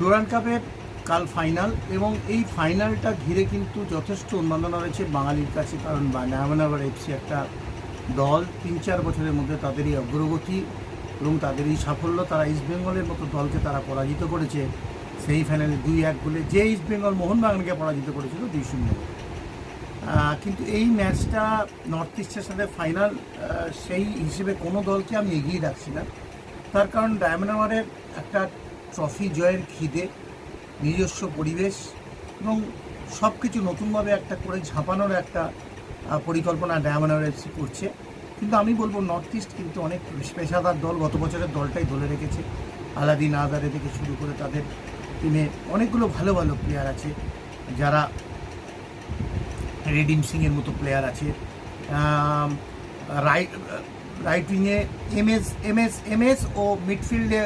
Durand কাপের কাল final এবং এই ফাইনালটা ঘিরে কিন্তু যথেষ্ট উন্মাদনা রয়েছে বাঙালির কাছে, কারণ ডায়মন্ডাবার এফসি একটা দল, তিন চার বছরের মধ্যে তাদেরই অগ্রগতি এবং তাদের এই সাফল্য, তারা ইস্টবেঙ্গলের মতো দলকে তারা পরাজিত করেছে। সেই ফাইনালে দুই এক গোলে যে ইস্টবেঙ্গল মোহনবাগানকে পরাজিত করেছিল দুই শূন্য। কিন্তু এই ম্যাচটা নর্থ ইস্টের সাথে ফাইনাল সেই হিসেবে কোনো দলকে আমি এগিয়ে রাখছি না। তার কারণ ডায়মন্ডামারের একটা ট্রফি জয়ের খিদে নিজস্ব পরিবেশ এবং সব কিছু নতুনভাবে একটা করে ঝাঁপানোর একটা পরিকল্পনা ডায়মন্ডার এফসি করছে। কিন্তু আমি বলব নর্থ ইস্ট কিন্তু অনেক পেশাদার দল গত বছরের দলটাই ধরে রেখেছে। আলাদিন আদারে থেকে শুরু করে তাদের টিমে অনেকগুলো ভালো ভালো প্লেয়ার আছে। যারা রেডিম সিংয়ের মতো প্লেয়ার আছে। আম, right right উইংয়ে M S M S M S ও মিডফিল্ডে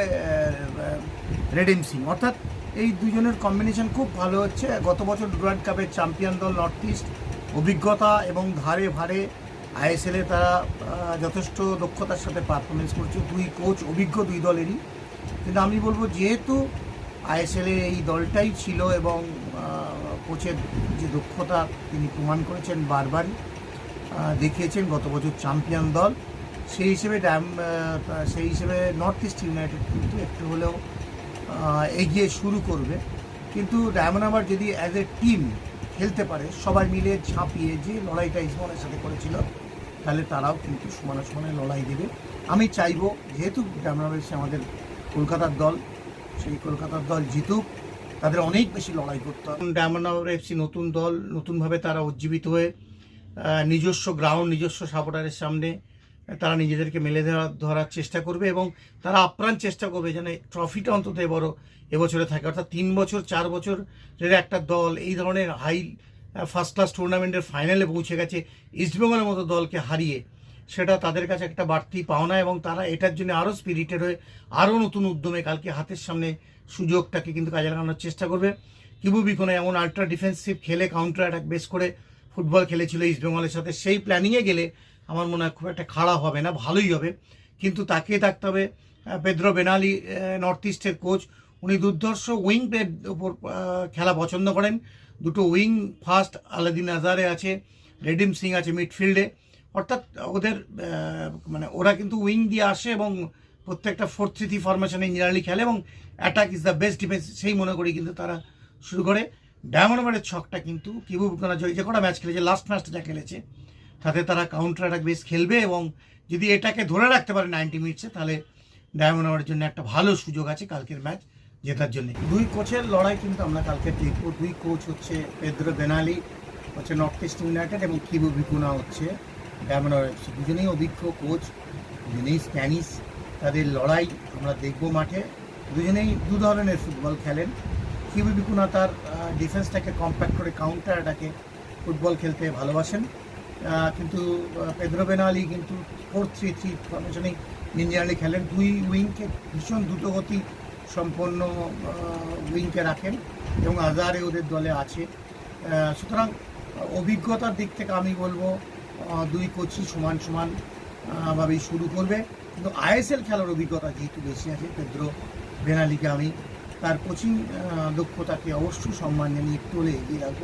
রেডিম সিং অর্থাৎ এই দুজনের কম্বিনেশন খুব ভালো হচ্ছে। গত বছর ওয়ার্ল্ড কাপের চ্যাম্পিয়ন দল নর্থ ইস্ট অভিজ্ঞতা এবং ধারে ভারে আইএসএলে তারা যথেষ্ট দক্ষতার সাথে পারফরমেন্স করছে। দুই কোচ অভিজ্ঞ দুই দলেরই। কিন্তু আমি বলব, যেহেতু আইএসএলে এই দলটাই ছিল এবং কোচের যে দক্ষতা তিনি প্রমাণ করেছেন বারবারই দেখিয়েছেন, গত বছর চ্যাম্পিয়ন দল। সেই হিসেবে ড্যাম সেই হিসেবে নর্থ ইস্ট ইউনাইটেড কিন্তু একটু হলেও এগিয়ে শুরু করবে। কিন্তু ডায়মন্ড আবার যদি অ্যাজ এ টিম খেলতে পারে, সবাই মিলে ঝাঁপিয়ে যে লড়াইটা ইসমানের সাথে করেছিল, তাহলে তারাও কিন্তু সমানে সমানে লড়াই দেবে। আমি চাইব, যেহেতু ডায়মন্ড আমাদের কলকাতার দল, সেই কলকাতার দল জিতুক, তাদের অনেক বেশি লড়াই করতে হবে। ডায়মন্ড হারবার এফসি নতুন দল, নতুনভাবে তারা উজ্জীবিত হয়ে নিজস্ব গ্রাউন্ড নিজস্ব সাপোর্টারের সামনে তারা নিজেদেরকে মেলে ধরা, ধরার চেষ্টা করবে এবং তারা আপ্রাণ চেষ্টা করবে যেন ট্রফিটা অন্তত এবারও এবছরে থাকে। অর্থাৎ তিন বছর, চার বছরের একটা দল এই ধরনের হাই ফার্স্ট ক্লাস টুর্নামেন্টের ফাইনালে পৌঁছে গেছে ইস্টবেঙ্গলের মতো দলকে হারিয়ে। সেটা তাদের কাছে একটা বাড়তি পাওনা এবং তারা এটার জন্য আরও স্পিরিটেড হয়ে আরও নতুন উদ্যমে কালকে হাতের সামনে সুযোগটাকে কিন্তু কাজে লাগানোর চেষ্টা করবে। কিবু বিকোনে এমন আল্ট্রা ডিফেন্সিভ খেলে কাউন্টার অ্যাটাক বেস করে ফুটবল খেলেছিল ইস্টবেঙ্গলের সাথে। সেই প্ল্যানিংয়ে গেলে আমার মনে হয় খুব একটা খারাপ হবে না, ভালোই হবে। কিন্তু তাকিয়ে থাকতে হবে পেদ্রো বেনালি নর্থ ইস্টের কোচ উনি দুর্ধর্ষ উইং প্লের ওপর খেলা পছন্দ করেন। দুটো উইং ফার্স্ট আলাদিন আজারে আছে, রেডিম সিং আছে মিডফিল্ডে অর্থাৎ ওদের মানে ওরা কিন্তু উইং দিয়ে আসে এবং প্রত্যেকটা ফোর থ্রি থ্রি ফরমেশনে ইঞ্জিনিয়ারলি খেলে এবং attack is the best defence সেই মনে করি কিন্তু তারা শুরু করে। ডায়মন্ডবারের ছকটা কিন্তু কিবু বুকনা যে কটা ম্যাচ খেলেছে? লাস্ট ম্যাচটা যা খেলেছে। তাতে তারা কাউন্টার অ্যাটাক বেশ খেলবে এবং যদি এটাকে ধরে রাখতে পারে নাইনটি মিনিটসে তাহলে ডায়মন্ড হারবারের জন্য একটা ভালো সুযোগ আছে কালকের ম্যাচ জেতার জন্য। দুই কোচের লড়াই কিন্তু আমরা কালকে দেখব। দুই কোচ হচ্ছে পেদ্রো বেনালি, হচ্ছে নর্থ ইস্ট ইউনাইটেড এবং কিবু বিকুনা হচ্ছে ডায়মন্ড FC দুজনেই অভিজ্ঞ কোচ দুজনেই স্প্যানিশ। তাদের লড়াই আমরা দেখব মাঠে। দুজনেই দু ধরনের ফুটবল খেলেন। কিবু বিকুনা তার ডিফেন্সটাকে কম্প্যাক্ট করে কাউন্টার অ্যাটাকে ফুটবল খেলতে ভালোবাসেন। কিন্তু পেদ্রো বেনালি কিন্তু ফোর থ্রি থ্রি ফরমেশনেই ইঞ্জিনিয়ারলি খেলেন। দুই উইংকে ভীষণ দ্রুতগতি সম্পন্ন উইংকে রাখেন এবং আজারে ওদের দলে আছে। সুতরাং অভিজ্ঞতার দিক থেকে আমি বলব দুই কোচই সমান সমান ভাবেই শুরু করবে। কিন্তু আইএসএল খেলার অভিজ্ঞতা যেহেতু বেশি আছে, পেদ্রো বেনালিকে আমি তার কোচিং দক্ষতাকে অবশ্যই সম্মান জানিয়ে হলে এগিয়ে রাখব।